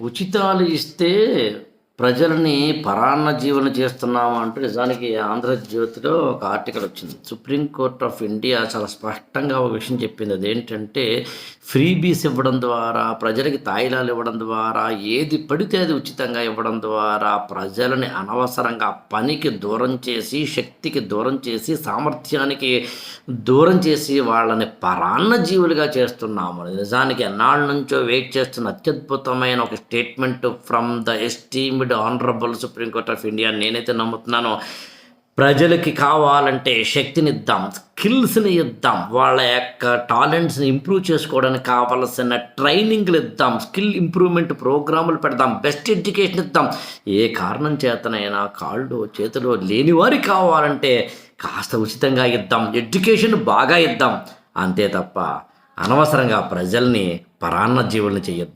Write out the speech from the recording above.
ఉచితాలు ఇస్తే ప్రజలని పరాన్న జీవన చేస్తున్నాము అంటూ నిజానికి ఆంధ్రజ్యోతిలో ఒక ఆర్టికల్ వచ్చింది. సుప్రీంకోర్ట్ ఆఫ్ ఇండియా చాలా స్పష్టంగా ఒక విషయం చెప్పింది. అదేంటంటే ఫ్రీబీస్ ఇవ్వడం ద్వారా ప్రజలకి తాయిలాలు ఇవ్వడం ద్వారా ఏది పడితే అది ఉచితంగా ఇవ్వడం ద్వారా ప్రజలని అనవసరంగా పనికి దూరం చేసి శక్తికి దూరం చేసి సామర్థ్యానికి దూరం చేసి వాళ్ళని పరాన్న జీవులుగా చేస్తున్నాము. నిజానికి ఎన్నాళ్ళ నుంచో వెయిట్ చేస్తున్న అత్యద్భుతమైన ఒక statement from the esteemed honourable supreme court of India నేనైతే నమ్ముతున్నానో ప్రజలకి కావాలంటే శక్తిని ఇద్దాం స్కిల్స్ని ఇద్దాం వాళ్ళ యొక్క టాలెంట్స్ని ఇంప్రూవ్ చేసుకోవడానికి కావాల్సిన ట్రైనింగ్లు ఇద్దాం స్కిల్ ఇంప్రూవ్మెంట్ ప్రోగ్రాములు పెడదాం బెస్ట్ ఎడ్యుకేషన్ ఇద్దాం. ఏ కారణం చేతనైనా కాళ్ళు చేతులు లేని వారికి కావాలంటే కాస్త ఉచితంగా ఇద్దాం ఎడ్యుకేషన్ బాగా ఇద్దాం. అంతే తప్ప అనవసరంగా ప్రజల్ని పరాన్న జీవుల్ని చేయొద్దు.